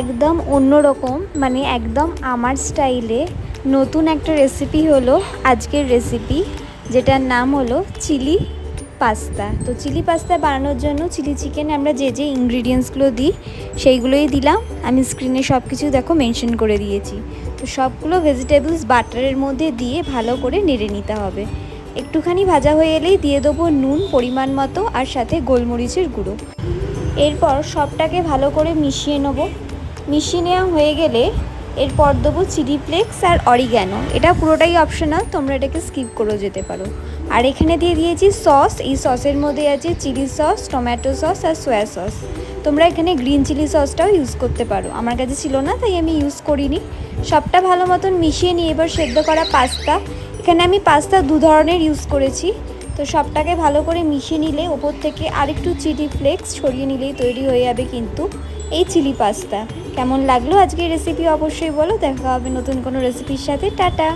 একদম অন্যরকম মানে একদম আমার স্টাইলে নতুন একটা রেসিপি হলো আজকের রেসিপি যেটার নাম হলো চিলি পাস্তা। তো চিলি পাস্তা বানানোর জন্য চিলি চিকেনে আমরা যে যে ইনগ্রিডিয়েন্টসগুলো দিই, সেইগুলোই দিলাম। আমি স্ক্রিনে সব কিছু দেখো মেনশন করে দিয়েছি। তো সবগুলো ভেজিটেবলস বাটারের মধ্যে দিয়ে ভালো করে নেড়ে নিতে হবে। একটুখানি ভাজা হয়ে এলেই দিয়ে দেবো নুন পরিমাণ মতো আর সাথে গোলমরিচের গুঁড়ো। এরপর সবটাকে ভালো করে মিশিয়ে নেব। মিশিয়ে নেওয়া হয়ে গেলে এরপর দেবো চিলি ফ্লেক্স আর অরিগ্যানো এটা পুরোটাই অপশনাল তোমরা এটাকে স্কিপ করেও যেতে পারো। আর এখানে দিয়ে দিয়েছি সস এই সসের মধ্যে আছে চিলি সস টমেটো সস আর সয়া সস তোমরা এখানে গ্রিন চিলি সসটাও ইউজ করতে পারো। আমার কাছে ছিল না, তাই আমি ইউজ করিনি। সবটা ভালো মতন মিশিয়ে নিয়ে এবার সেদ্ধ করা পাস্তা। এখানে আমি পাস্তা দু ধরনের ইউজ করেছি। তো সবটাকে ভালো করে মিশিয়ে নিলে ওপর থেকে আরেকটু চিলি ফ্লেক্স ছড়িয়ে নিলেই তৈরি হয়ে যাবে কিন্তু এই চিলি পাস্তা কেমন লাগল আজকে রেসিপি অবশ্যই বলো। দেখা হবে নতুন কোনো রেসিপির সাথে। টাটা।